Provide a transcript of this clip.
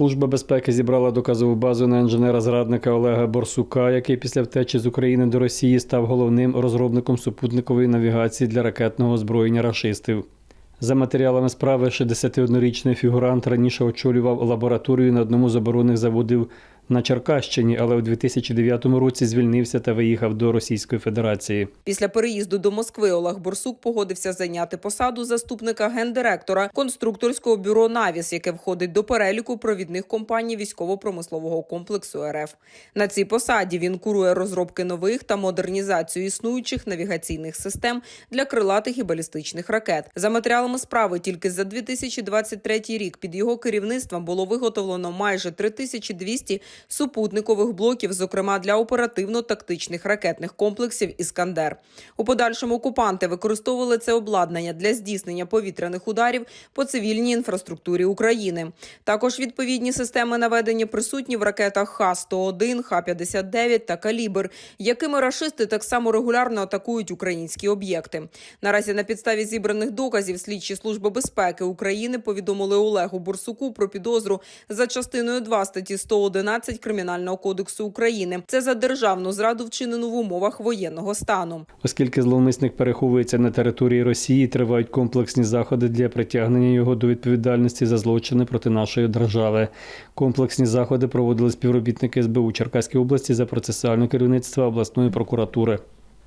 Служба безпеки зібрала доказову базу на інженера-зрадника Олега Борсука, який після втечі з України до Росії став головним розробником супутникової навігації для ракетного озброєння рашистів. За матеріалами справи, 61-річний фігурант раніше очолював лабораторію на одному з оборонних заводів на Черкащині, але у 2009 році звільнився та виїхав до Російської Федерації. Після переїзду до Москви Олег Борсук погодився зайняти посаду заступника гендиректора конструкторського бюро Навіс, яке входить до переліку провідних компаній військово-промислового комплексу РФ. На цій посаді він курує розробки нових та модернізацію існуючих навігаційних систем для крилатих і балістичних ракет. За матеріалами справи, тільки за 2023 рік під його керівництвом було виготовлено майже 3200 супутникових блоків, зокрема для оперативно-тактичних ракетних комплексів Іскандер. У подальшому окупанти використовували це обладнання для здійснення повітряних ударів по цивільній інфраструктурі України. Також відповідні системи наведення присутні в ракетах Х-101, Х-59 та Калібр, якими рашисти так само регулярно атакують українські об'єкти. Наразі на підставі зібраних доказів слідчі служби безпеки України повідомили Олегу Бурсуку про підозру за частиною 2 статті 111 Кримінального кодексу України. Це за державну зраду вчинену в умовах воєнного стану. Оскільки зловмисник переховується на території Росії, тривають комплексні заходи для притягнення його до відповідальності за злочини проти нашої держави. Комплексні заходи проводили співробітники СБУ Черкаської області за процесуальне керівництво обласної прокуратури.